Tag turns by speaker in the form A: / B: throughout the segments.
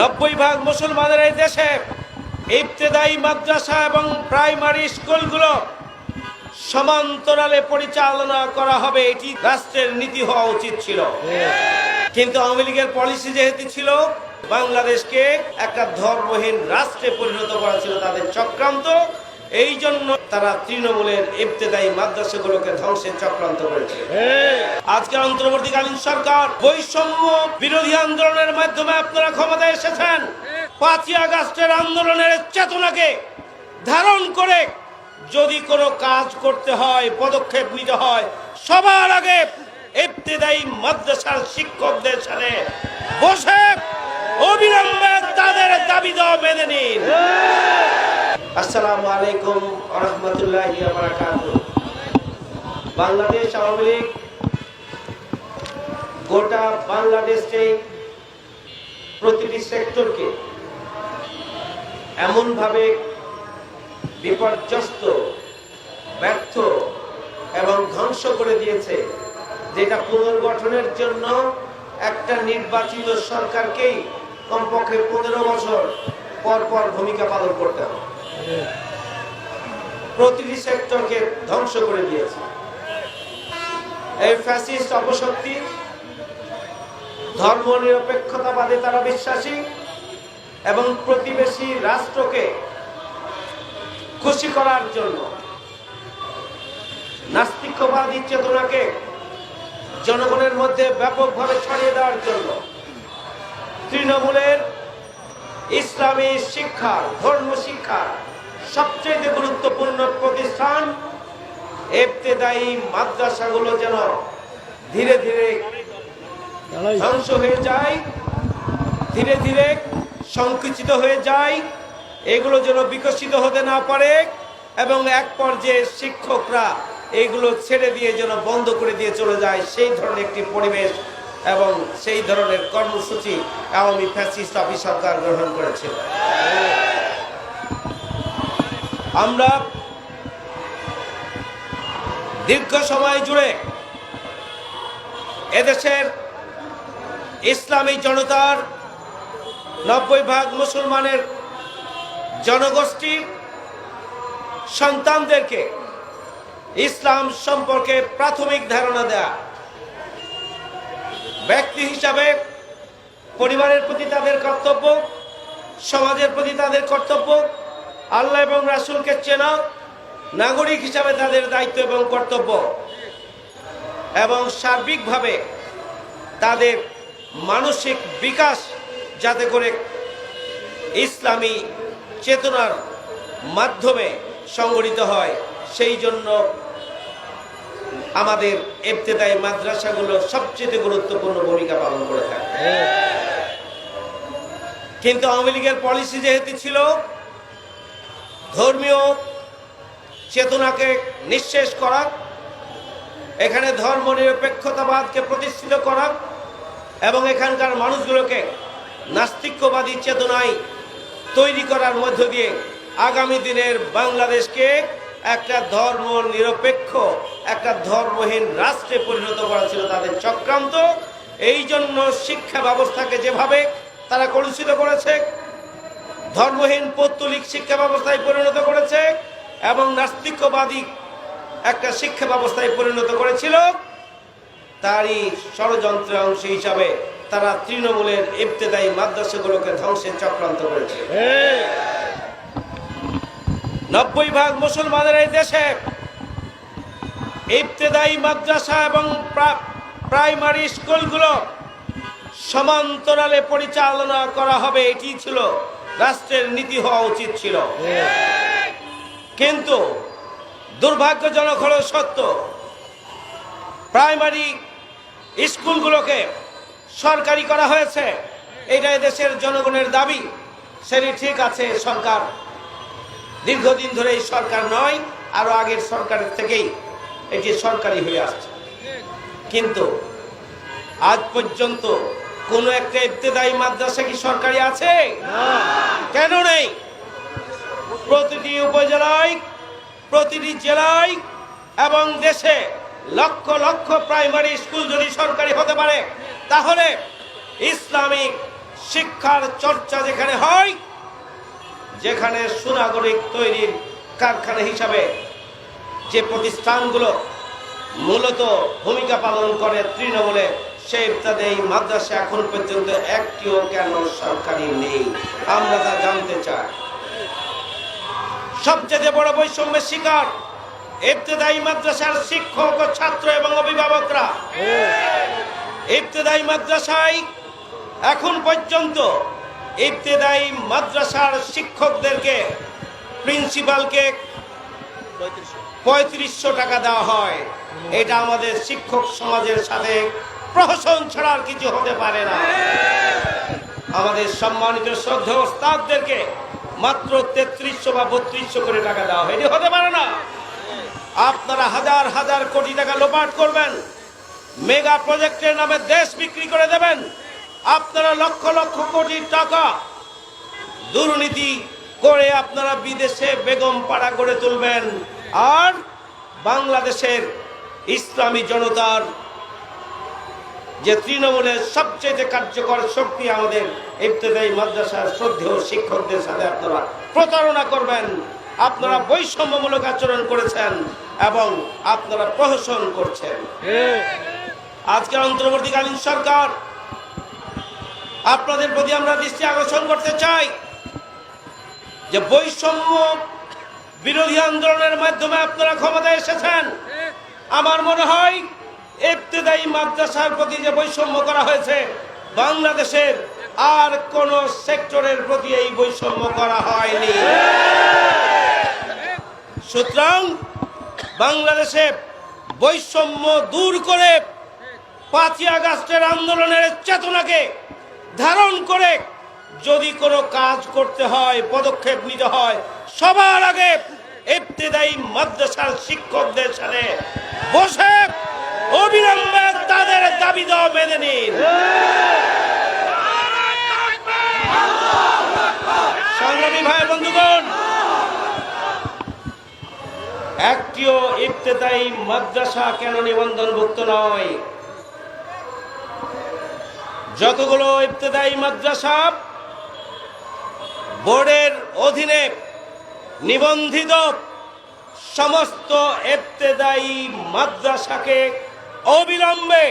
A: নব্বই ভাগ মুসলমানের এই দেশে ইবতেদায়ী মাদ্রাসা এবং প্রাইমারি স্কুলগুলো সমান্তরালে পরিচালনা করা হবে, এটি রাষ্ট্রের নীতি হওয়া উচিত ছিল। কিন্তু আওয়ামী লীগের পলিসি যেহেতু ছিল, বাংলাদেশকে একটা ধর্মহীন রাষ্ট্রে পরিণত করা ছিল, তাদের চক্রান্ত এই জন্য তারা তৃণমূলের ইবতেদায়ী মাদ্রাসাগুলোকে ধ্বংসের চক্রান্ত করেছে। আজকের অন্তর্বর্তীকালীন সরকার বৈষম্য বিরোধী আন্দোলনের মাধ্যমে আপনারা ক্ষমতায় এসেছেন। পাঁচই আগস্টের আন্দোলনের চেতনাকে ধারণ করে যদি কোনো কাজ করতে হয় পদক্ষেপ নিতে হয় সবার আগে ইবতেদায়ী মাদ্রাসার শিক্ষকদের সাথে বসে অবিলম্বে তাদের দাবি দেওয়া মেনে নিন। আসসালামু আলাইকুম রহমতুল্লাহ বাংলাদেশ আওয়ামী লীগ গোটা বাংলাদেশে প্রতিটি সেক্টরকে এমনভাবে বিপর্যস্ত, ব্যর্থ এবং ধ্বংস করে দিয়েছে যেটা পুনর্গঠনের জন্য একটা নির্বাচিত সরকারকেই কমপক্ষে পনেরো বছর পর পর ভূমিকা পালন করতে হবে। প্রতিটি সেক্টরকে ধ্বংস করে দিয়েছে। এই ফ্যাসিস্ট অপশক্তি, ধর্ম নিরপেক্ষতাবাদে তারা বিশ্বাসী এবং প্রতিবেশী রাষ্ট্রকে খুশি করার জন্য, নাস্তিকবাদী চেতনাকে জনগণের মধ্যে ব্যাপকভাবে ছড়িয়ে দেওয়ার জন্য, তৃণমূলের ইসলামী শিক্ষা ধর্ম শিক্ষা সবচেয়ে গুরুত্বপূর্ণ প্রতিষ্ঠান এফতেদায়ী মাদ্রাসাগুলো যেন ধীরে ধীরে ধ্বংস হয়ে যায়, ধীরে ধীরে সংকুচিত হয়ে যায়, এগুলো যেন বিকশিত হতে না পারে এবং এক পর্যায়ে শিক্ষকরা এগুলো ছেড়ে দিয়ে যেন বন্ধ করে দিয়ে চলে যায়। সেই ধরনের একটি পরিবেশ এবং সেই ধরনের কর্মসূচি আওয়ামী ফ্যাসিস্ট অফিস সরকার গ্রহণ করেছিল আমরা দীর্ঘ সময় জুড়ে এদেশের ইসলামী জনতার নব্বই ভাগ মুসলমানের জনগোষ্ঠীর সন্তানদেরকে ইসলাম সম্পর্কে প্রাথমিক ধারণা দেয়া। ব্যক্তি হিসাবে পরিবারের প্রতি তাদের কর্তব্য, সমাজের প্রতি তাদের কর্তব্য আল্লাহ এবং রাসুলকে চেনা নাগরিক হিসাবে তাদের দায়িত্ব এবং কর্তব্য। এবং সার্বিকভাবে তাদের মানসিক বিকাশ যাতে করে ইসলামী চেতনার মাধ্যমে সংগঠিত হয় সেই জন্য আমাদের এফতেদায়ী মাদ্রাসাগুলো সবচেয়ে গুরুত্বপূর্ণ ভূমিকা পালন করে থাকে। কিন্তু আওয়ামী লীগের পলিসি যেহেতু ছিল ধর্মীয় চেতনাকে নিঃশেষ করা, এখানে ধর্ম নিরপেক্ষতাবাদকে প্রতিষ্ঠিত করা এবং এখানকার মানুষগুলোকে নাস্তিক্যবাদী চেতনায় তৈরি করার মধ্য দিয়ে আগামী দিনের বাংলাদেশকে একটা ধর্ম নিরপেক্ষ একটা ধর্মহীন রাষ্ট্রে পরিণত করা ছিল তাদের চক্রান্ত। এই জন্য শিক্ষা ব্যবস্থাকে যেভাবে তারা কলুষিত করেছে ধর্মহীন, পৌত্তলিক শিক্ষা ব্যবস্থায় পরিণত করেছে এবং নাস্তিক্যবাদী একটা শিক্ষা ব্যবস্থায় পরিণত করেছিল। তারই ষড়যন্ত্রের অংশ হিসাবে তারা তৃণমূলের ইবতেদায়ী মাদ্রাসাগুলোকে ধ্বংসের চক্রান্ত করেছে। নব্বই ভাগ মুসলমানের এই দেশে ইবতেদায়ী মাদ্রাসা এবং প্রা- প্রাইমারি স্কুলগুলো সমান্তরালে পরিচালনা করা হবে এটি ছিল রাষ্ট্রের নীতি হওয়া উচিত ছিল। কিন্তু দুর্ভাগ্যজনক হলো সত্য, প্রাইমারি স্কুলগুলোকে সরকারি করা হয়েছে। এটা দেশের জনগণের দাবি। সেটি ঠিক আছে, সরকার দীর্ঘদিন ধরে এই সরকার নয় আরও আগের সরকারের থেকেই এটি সরকারি হয়ে আসছে। কিন্তু আজ পর্যন্ত কোনো একটা ইবতেদায়ী মাদ্রাসা কি সরকারি আছে? কেন নেই? প্রতিটি উপজেলায় প্রতিটি জেলায় এবং দেশে লক্ষ লক্ষ প্রাইমারি স্কুল যদি সরকারি হতে পারে তাহলে ইসলামিক শিক্ষার চর্চা যেখানে হয় যেখানে সুনাগরিক তৈরির কারখানা হিসাবে যে প্রতিষ্ঠানগুলো মূলত ভূমিকা পালন করে তৃণমূলে সেই তাদের এই মাদ্রাসা এখন পর্যন্ত একটিও কেন সরকারি নেই? আমরা তা জানতে চাই। সবচেয়ে বড় বৈষম্যের শিকার ইবতেদায়ী মাদ্রাসার শিক্ষক ও ছাত্র এবং অভিভাবকরা। ইবতেদায়ী মাদ্রাসায় এখন পর্যন্ত ইবতেদায়ী মাদ্রাসার শিক্ষকদেরকে প্রিন্সিপালকে পঁয়ত্রিশশো টাকা দেওয়া হয়। এটা আমাদের শিক্ষক সমাজের সাথে প্রহসন ছাড়া আর কিছু হতে পারে না। আমাদের সম্মানিত শ্রদ্ধা ওস্তাদদেরকে মাত্র তেত্রিশশো বা বত্রিশশো করে টাকা দেওয়া হয়। এটি হতে পারে না। আপনারা হাজার হাজার কোটি টাকা লোপাট করবেন। মেগা প্রজেক্টের নামে দেশ বিক্রি করে দেবেন। আপনারা লক্ষ লক্ষ কোটি টাকা দুর্নীতি করে আপনারা বিদেশে বেগম পাড়া গড়ে তুলবেন। আর বাংলাদেশের ইসলামী জনতার যে তৃণমূলের সবচেয়ে কার্যকর শক্তি আমাদের ইবতদায়ী মাদ্রাসার শ্রদ্ধেয় শিক্ষকদের সাথে আপনারা প্রতারণা করবেন, আপনারা বৈষম্যমূলক আচরণ করেছেন এবং আপনারা প্রহসন করছেন। আজকের অন্তর্বর্তীকালীন সরকার, আপনাদের প্রতি আমরা দৃষ্টি আকর্ষণ করতে চাই যে বৈষম্য বিরোধী আন্দোলনের মাধ্যমে আপনারা ক্ষমতায় এসেছেন। আমার মনে হয় মাদ্রাসার প্রতি যে বৈষম্য করা হয়েছে, বাংলাদেশের আর কোন সেক্টরের প্রতি এই বৈষম্য করা হয়নি। সুতরাং বাংলাদেশে বৈষম্য দূর করে পাঁচই আগস্টের আন্দোলনের চেতনাকে ধারণ করে যদি কোনো কাজ করতে হয়, পদক্ষেপ নিতে হয়, সবার আগে ইবতেদায়ী মাদ্রাসার শিক্ষকদের সাথে বসে অবিলম্বে তাদের দাবি দেওয়া মেনে নিন। সংগ্রামী ভাই, বন্ধুগণ, একটিও ইবতেদায়ী মাদ্রাসা কেন নিবন্ধনভুক্ত নয়? যতগুলো ইবতেদায়ী মাদ্রাসা বোর্ডের অধীনে নিবন্ধিত, সমস্ত ইবতেদায়ী মাদ্রাসাকে অবিলম্বে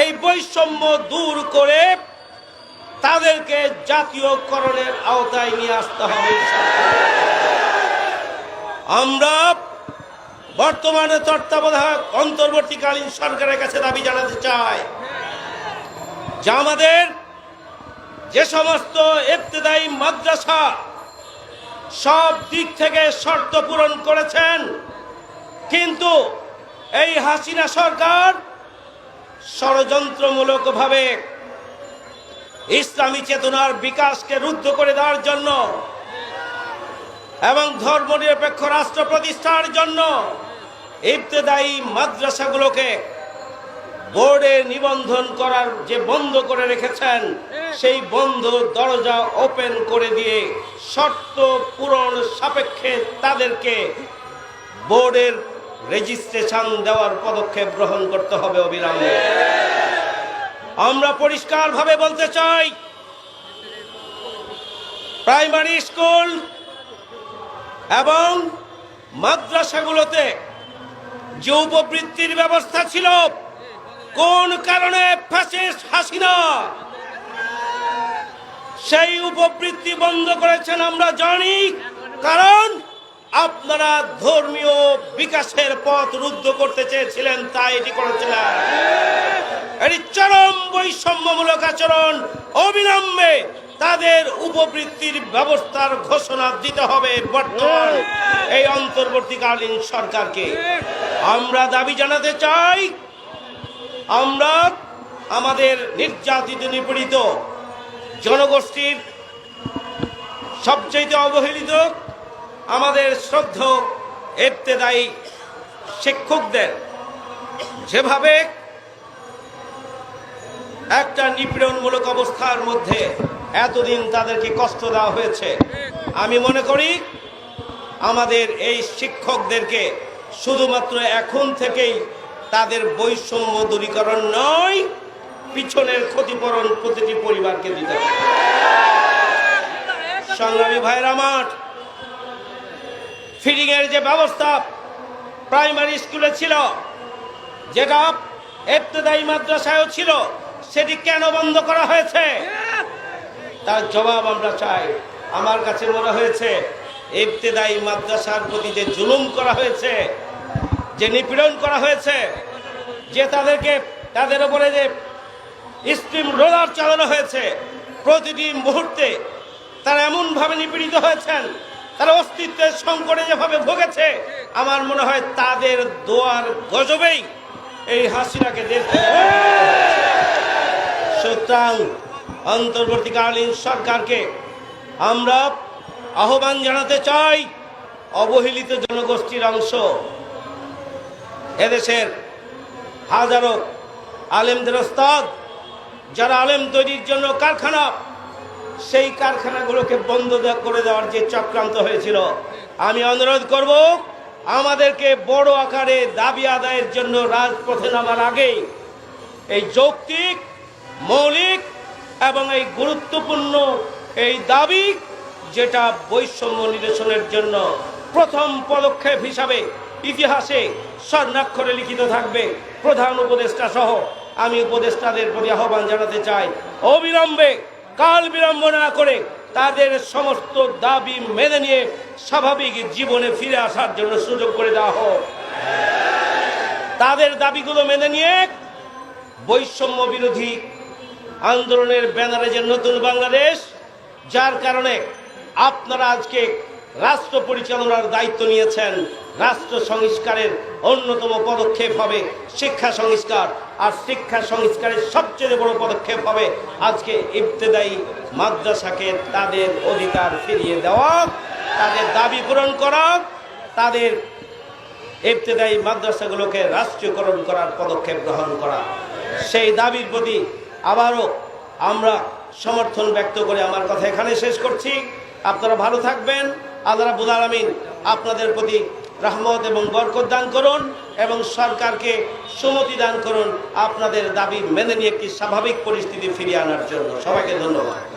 A: এই বৈষম্য দূর করে তাদেরকে জাতীয়করণের আওতায় নিয়ে আসতে হবে। আমরা বর্তমানে তত্ত্বাবধায়ক অন্তর্বর্তীকালীন সরকারের কাছে দাবি জানাতে চাই যে আমাদের যে সমস্ত ইবতেদায়ী মাদ্রাসা সব দিক থেকে শর্ত পূরণ করেছেন, কিন্তু এই হাসিনা সরকার ষড়যন্ত্রমূলকভাবে ইসলামী চেতনার বিকাশকে রুদ্ধ করে দেওয়ার জন্য এবং ধর্মনিরপেক্ষ রাষ্ট্র প্রতিষ্ঠার জন্য ইবতেদায়ী মাদ্রাসাগুলোকে বোর্ডে নিবন্ধন করার যে বন্ধ করে রেখেছেন, সেই বন্ধ দরজা ওপেন করে দিয়ে শর্ত পূরণ সাপেক্ষে তাদেরকে বোর্ডের রেজিস্ট্রেশন দেওয়ার পদক্ষেপ গ্রহণ করতে হবে অবিলম্বে আমরা পরিষ্কারভাবে বলতে চাই, প্রাইমারি স্কুল এবং মাদ্রাসাগুলোতে যে উপবৃত্তির ব্যবস্থা ছিল, কোন কারণে ফ্যাসিস্ট হাসিনা সেই উপবৃত্তি বন্ধ করেছেন আমরা জানি। কারণ আপনারা ধর্মীয় বিকাশের পথ রুদ্ধ করতে চেয়েছিলেন, তাই এটি করেছিলেন। এটি চরম বৈষম্যমূলক আচরণ। অবিলম্বে তাদের উপবৃত্তির ব্যবস্থার ঘোষণা দিতে হবে বর্তমান এই অন্তর্বর্তীকালীন সরকারকে। আমরা দাবি জানাতে চাই, আমরা আমাদের নির্যাতিত, নিপীড়িত জনগোষ্ঠীর সবচেয়ে অবহেলিত আমাদের শ্রদ্ধ এফতেদায়ী শিক্ষকদের যেভাবে একটা নিপীড়নমূলক অবস্থার মধ্যে এতদিন তাদেরকে কষ্ট দেওয়া হয়েছে, আমি মনে করি আমাদের এই শিক্ষকদেরকে শুধুমাত্র এখন থেকেই তাদের বৈষম্য দূরীকরণ নয়, পিছনের ক্ষতিপূরণ প্রতিটি পরিবারকে দিতে হবে। সংগ্রামী ভাইয়ের আমার ফিডিং এর যে ব্যবস্থা প্রাইমারি স্কুলে ছিল, যেটা এবতদায়ী মাদ্রাসায়ও ছিল, সেটি কেন বন্ধ করা হয়েছে? তার জবাব আমরা চাই। আমার কাছে মনে হয়েছে এবতেদায়ী মাদ্রাসার প্রতি যে জুলুম করা হয়েছে, যে নিপীড়ন করা হয়েছে, যে তাদেরকে, তাদের উপরে যে স্টিম রোলার চালানো হয়েছে, প্রতিটি মুহূর্তে তারা এমনভাবে নিপীড়িত হয়েছেন তারা অস্তিত্বের সংকটে যেভাবে ভুগেছে, আমার মনে হয় তাদের দোয়ার গজবেই এই হাসিনাকে থেকে সুতরাং অন্তর্বর্তীকালীন সরকারকে আমরা আহ্বান জানাতে চাই, অবহেলিত জনগোষ্ঠীর অংশ। এদেশের হাজারো আলেমদের ওস্তাদ, যারা আলেম তৈরির জন্য কারখানা সেই কারখানাগুলোকে বন্ধ করে দেওয়ার যে চক্রান্ত হয়েছিল, আমি অনুরোধ করব, আমাদেরকে বড় আকারে দাবি আদায়ের জন্য রাজপথে নামার আগেই এই যৌক্তিক, মৌলিক এবং এই গুরুত্বপূর্ণ এই দাবি, যেটা বৈষম্য নিরসনের জন্য প্রথম পদক্ষেপ হিসাবে ইতিহাসে স্বর্ণাক্ষরে লিখিত থাকবে। প্রধান উপদেষ্টা সহ আমি উপদেষ্টাদের প্রতি আহ্বান জানাতে চাই। অবিলম্বে কাল বিলম্ব না করে তাদের সমস্ত দাবি মেনে নিয়ে স্বাভাবিক জীবনে ফিরে আসার জন্য সুযোগ করে দেওয়া হোক। তাদের দাবিগুলো মেনে নিয়ে বৈষম্য বিরোধী আন্দোলনের ব্যানারে যে নতুন বাংলাদেশ, যার কারণে আপনারা আজকে রাষ্ট্র পরিচালনার দায়িত্ব নিয়েছেন। রাষ্ট্র সংস্কারের অন্যতম পদক্ষেপ হবে শিক্ষা সংস্কার। আর শিক্ষা সংস্কারের সবচেয়ে বড় পদক্ষেপ হবে আজকে ইবতেদায়ী মাদ্রাসাকে তাদের অধিকার ফিরিয়ে দেওয়া, তাদের দাবি পূরণ করা, তাদের ইবতেদায়ী মাদ্রাসাগুলোকে রাষ্ট্রীয়করণ করার পদক্ষেপ গ্রহণ করা। সেই দাবির প্রতি আবারও আমরা সমর্থন ব্যক্ত করে আমার কথা এখানে শেষ করছি। আপনারা ভালো থাকবেন। আল্লাহ রাব্বুল আলামিন আপনাদের প্রতি রহমত এবং বরকত দান করুন এবং সরকারকে সুমতি দান করুন। আপনাদের দাবি মেনে নিয়ে একটি স্বাভাবিক পরিস্থিতি ফিরিয়ে আনার জন্য। সবাইকে ধন্যবাদ।